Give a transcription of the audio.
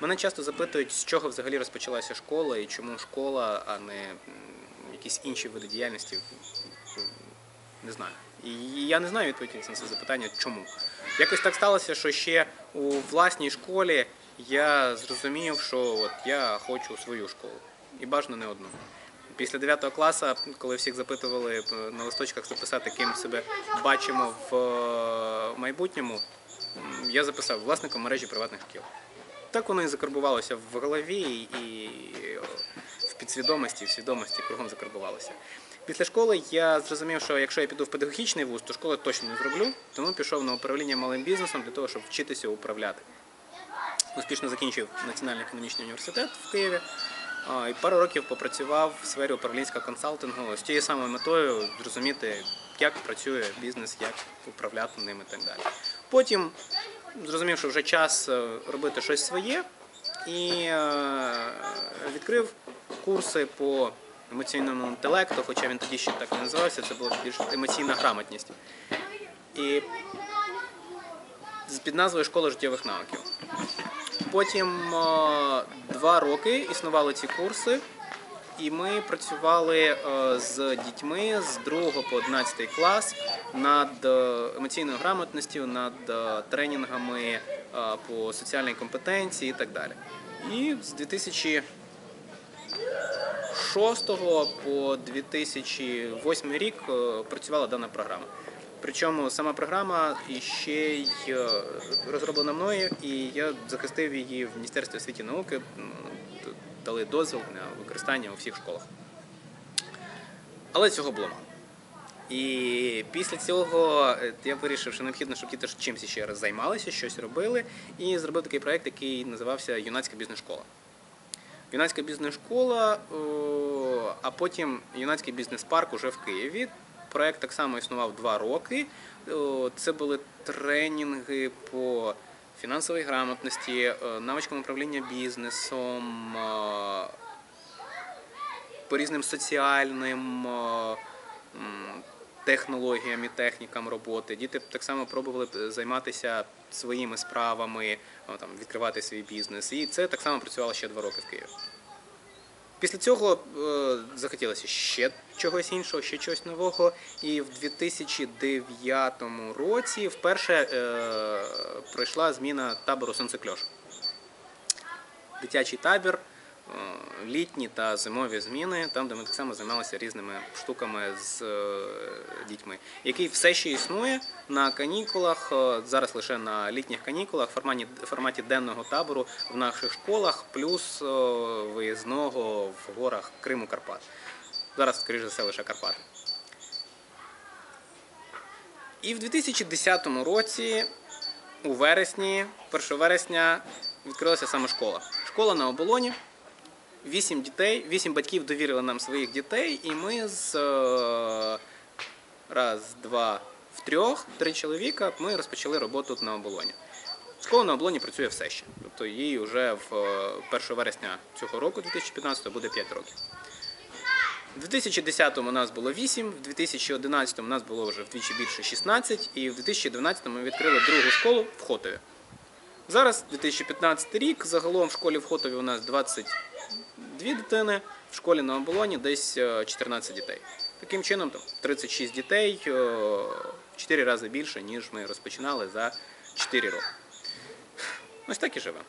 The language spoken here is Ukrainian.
Мене часто запитують, з чого взагалі розпочалася школа і чому школа, а не якісь інші види діяльності. Не знаю. І я не знаю відповіді на це запитання, чому. Якось так сталося, що ще у власній школі я зрозумів, що от я хочу свою школу. І бажано не одну. Після 9 класу, коли всіх запитували е, на листочках записати, ким себе бачимо в е, майбутньому, я записав власником мережі приватних шкіл. Так воно і закарбувалося в голові і в підсвідомості, і в свідомості кругом закарбувалося. Після школи я зрозумів, що якщо я піду в педагогічний вуз, то школи точно не зроблю, тому пішов на управління малим бізнесом для того, щоб вчитися управляти. Успішно закінчив Національний економічний університет в Києві. І пару років попрацював в сфері управлінського консалтингу з тією самою метою зрозуміти, як працює бізнес, як управляти ним і так далі. Потім зрозумів, що вже час е, робити щось своє, і е, відкрив курси по емоційному інтелекту, хоча він тоді ще так не називався, це була більш емоційна грамотність. І під назвою Школа життєвих навиків. Потім е, два роки існували ці курси, і ми працювали е, з дітьми з 2 по 11 клас над е, емоційною грамотністю, над е, тренінгами по соціальній компетенції і так далі. І з 2006 по 2008 рік працювала дана програма. Причому сама програма іще й розроблена мною, і я захистив її в Міністерстві освіти і науки, дали дозвіл на використання у всіх школах. Але цього було мало. І після цього е, я вирішив, що необхідно, щоб діти чимось ще раз займалися, щось робили, і зробив такий проєкт, який називався Юнацька бізнес-школа. Юнацька бізнес-школа, а потім юнацький бізнес-парк уже в Києві. Проект так само існував два роки. Це були тренінги по фінансовій грамотності, е, навичкам управління бізнесом, е, по різним соціальним е, технологіям і технікам роботи. Діти так само пробували займатися своїми справами, там, відкривати свій бізнес. І це так само працювало ще два роки в Києві. Після цього е, захотілося ще чогось іншого, ще чогось нового. І в 2009 році вперше е, пройшла зміна табору Сонцекльош. Дитячий табір, літні та зимові зміни, там, де ми так само займалися різними штуками з е, дітьми, який все ще існує на канікулах, е, зараз лише на літніх канікулах, форматі, форматі денного табору в наших школах, плюс е, виїзного в горах Криму Карпат. Зараз, скоріше за все, лише Карпати. І в 2010 році, у вересні, 1 вересня, відкрилася саме школа. Школа на оболоні. Вісім дітей, вісім батьків довірили нам своїх дітей, і ми з е, раз, два, в трьох, три чоловіка, ми розпочали роботу тут на оболоні. Школа на оболоні працює все ще. Тобто їй вже в е, 1 вересня цього року, 2015, буде 5 років. У 2010 у нас було 8, в 2011 у нас було вже вдвічі більше 16, і в 2012 ми відкрили другу школу в Хотові. Зараз 2015 рік, загалом в школі в Хотові у нас 22 дитини, в школі на оболоні десь е, 14 дітей. Таким чином, там 36 дітей, е, в 4 рази більше, ніж ми розпочинали за 4 роки. Ось так і живемо.